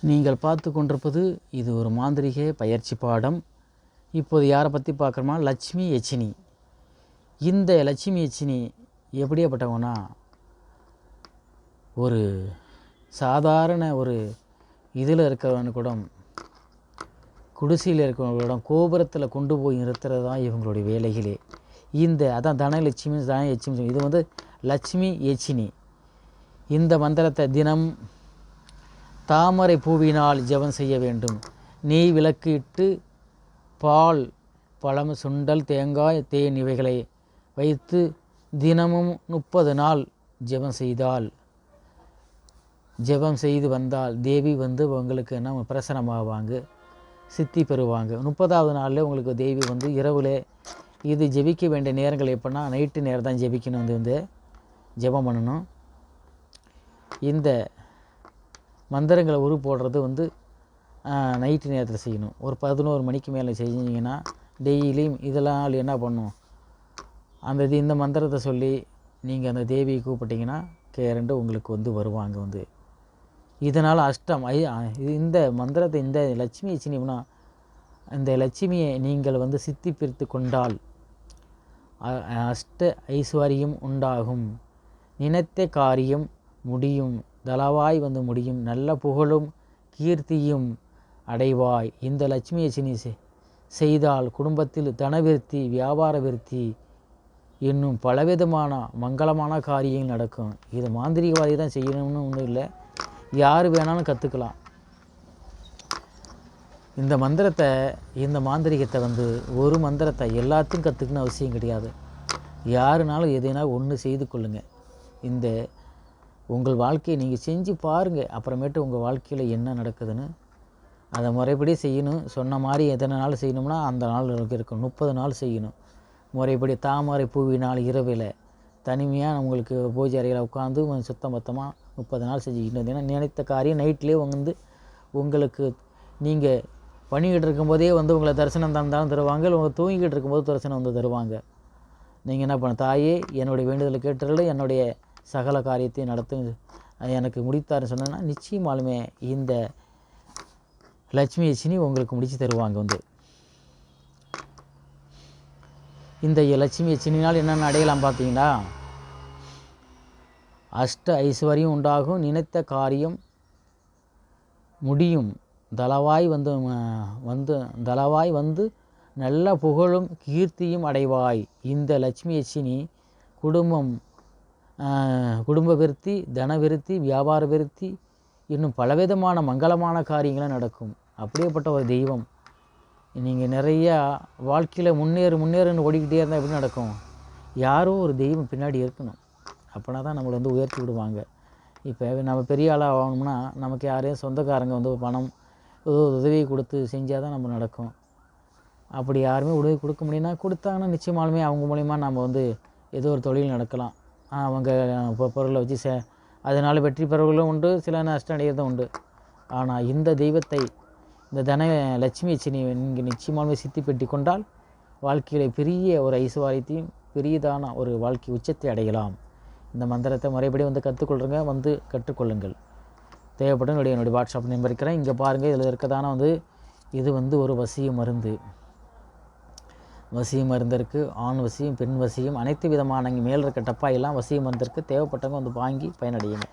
நீங்கள் பார்த்து கொண்டிருப்பது இது ஒரு மாந்திரிக பயிற்சி பாடம். இப்போது யாரை பற்றி பார்க்குறோமா? லட்சுமி யச்சினி இந்த லட்சுமி யச்சினி எப்படியாப்பட்டவங்கன்னா ஒரு சாதாரண ஒரு இதில் இருக்கிறவனு கூட குடிசையில் இருக்கிறவங்களோட கோபுரத்தில் கொண்டு போய் நிறுத்துறது தான் இவங்களுடைய வேலைகளே. இந்த அதான் தனலட்சுமி தனலட்சுமி இது வந்து லட்சுமி யச்சினி இந்த மந்திரத்தை தினம் தாமரை பூவினால் ஜெபம் செய்ய வேண்டும். நெய் விளக்கு இட்டு பால் பழம் சுண்டல் தேங்காய் தேன் இவைகளை வைத்து தினமும் முப்பது நாள் ஜெபம் செய்தால் ஜெபம் செய்து வந்தால் தேவி வந்து உங்களுக்கு என்ன பிரசனமாவாங்க சித்தி பெறுவாங்க. முப்பதாவது நாளில் உங்களுக்கு தேவி வந்து இரவில் இது ஜெபிக்க வேண்டிய நேரங்கள் எப்படின்னா நைட்டு நேரம் தான் ஜெபிக்கணும் வந்து வந்து ஜெபம் பண்ணணும். இந்த மந்திரங்களை உரு போடுறது வந்து நைட்டு நேரத்தில் செய்யணும். ஒரு பதினோரு மணிக்கு மேலே செஞ்சீங்கன்னா டெய்லியும் இதெல்லாம் என்ன பண்ணும்? அந்த இது இந்த மந்திரத்தை சொல்லி நீங்கள் அந்த தேவியை கூப்பிட்டீங்கன்னா கேரண்டு உங்களுக்கு வந்து வருவாங்க வந்து. இதனால் அஷ்டம் ஐ இந்த மந்திரத்தை இந்த லட்சுமி சினிம்னா இந்த லட்சுமியை நீங்கள் வந்து சித்தி பிரித்து கொண்டால் அஷ்ட ஐஸ்வர்யம் உண்டாகும். நினைத்த காரியம் முடியும். தளவாய் வந்து முடியும். நல்ல புகழும் கீர்த்தியும் அடைவாய். இந்த லட்சுமியை சினி செய்தால் குடும்பத்தில் தனவிருத்தி வியாபார விருத்தி இன்னும் பலவிதமான மங்களமான காரியங்கள் நடக்கும். இது மாந்திரிகவாதி தான் செய்யணும்னு ஒன்றும் இல்லை. யார் வேணாலும் கற்றுக்கலாம் இந்த மந்திரத்தை இந்த மாந்திரிகத்தை வந்து ஒரு மந்திரத்தை எல்லாத்தையும் கற்றுக்கணும் அவசியம் கிடையாது. யாருனாலும் எதைனா ஒன்று செய்து கொள்ளுங்கள் இந்த உங்கள் வாழ்க்கையை நீங்கள் செஞ்சு பாருங்கள் அப்புறமேட்டு உங்கள் வாழ்க்கையில் என்ன நடக்குதுன்னு அதை முறைப்படி செய்யணும். சொன்ன மாதிரி எத்தனை நாள் செய்யணும்னா அந்த நாள் இருக்கும் முப்பது நாள் செய்யணும். முறைப்படி தாமரை பூவினால் இரவில் தனிமையாக உங்களுக்கு பூஜை அறையில் உட்காந்து கொஞ்சம் சுத்தம் பத்தமாக முப்பது நாள் செஞ்சுக்கிட்டு வந்தீங்கன்னா நினைத்த காரியம் நைட்லேயே வந்து உங்களுக்கு நீங்கள் பண்ணிக்கிட்டு இருக்கும்போதே வந்து உங்களை தரிசனம் தந்தாலும் தருவாங்க. இல்லை உங்கள் தூங்கிக்கிட்டு இருக்கும்போது தரிசனம் வந்து தருவாங்க. நீங்கள் என்ன பண்ண தாயே என்னுடைய வேண்டுதலை கேட்டுறது என்னுடைய சகல காரியத்தையும் நடத்து எனக்கு முடித்தார்னு சொன்னேன்னா நிச்சயமாலுமே இந்த லட்சுமி யட்சினி உங்களுக்கு முடித்து தருவாங்க வந்து. இந்த லட்சுமி யட்சினால் என்னென்ன அடையலாம் பார்த்தீங்கன்னா அஷ்ட ஐஸ்வர்யம் உண்டாகும் நினைத்த காரியம் முடியும். தளவாய் வந்து வந்து தளவாய் வந்து நல்ல புகழும் கீர்த்தியும் அடைவாய். இந்த லட்சுமி யட்சினி குடும்பம் குடும்ப விருத்தி தன விருத்தி வியாபார விருத்தி இன்னும் பலவிதமான மங்களமான காரியங்களும் நடக்கும். அப்படியேப்பட்ட ஒரு தெய்வம். நீங்கள் நிறையா வாழ்க்கையில் முன்னேறு முன்னேறுன்னு ஓடிக்கிட்டே இருந்தால் எப்படி நடக்கும்? யாரோ ஒரு தெய்வம் பின்னாடி இருக்கணும். அப்படின்னா தான் நம்மளை வந்து உயர்த்தி விடுவாங்க. இப்போ நம்ம பெரிய ஆளாக ஆகணும்னா நமக்கு யாரையும் சொந்தக்காரங்க வந்து பணம் ஏதோ ஒரு உதவி கொடுத்து செஞ்சால் தான் நம்ம நடக்கும். அப்படி யாருமே உதவி கொடுக்க முடியும்னா கொடுத்தாங்கன்னா நிச்சயமாலுமே அவங்க மூலிமா நம்ம வந்து ஏதோ ஒரு தொழில் நடக்கலாம். அவங்க பொருளை வச்சு சே அதனால் வெற்றி பெறவர்களும் உண்டு சில நஷ்டம் அடைகிறதும் உண்டு. ஆனால் இந்த தெய்வத்தை இந்த தன லட்சுமி சினி இங்கே நிச்சயமாலுமே சித்தி பெட்டி கொண்டால் வாழ்க்கையில் பெரிய ஒரு ஐஸ்வர்யத்தையும் பெரியதான ஒரு வாழ்க்கை உச்சத்தை அடையலாம். இந்த மந்திரத்தை முறைப்படி வந்து கற்றுக்கொள்ளுங்க வந்து கற்றுக்கொள்ளுங்கள். தேவைப்படும் என்னுடைய என்னுடைய வாட்ஸ்அப் நம்பர் இருக்கிறேன் இங்கே பாருங்கள் இதில் இருக்கதான வந்து இது வந்து ஒரு வசிய மருந்து. வசிய மருந்திற்கு ஆண் வசியம் பெண் வசியம் அனைத்து விதமான இங்கே மேல் இருக்க டப்பாயெல்லாம் வசிய மருந்திற்கு தேவைப்பட்டவங்க வந்து வாங்கி பயனடையுங்க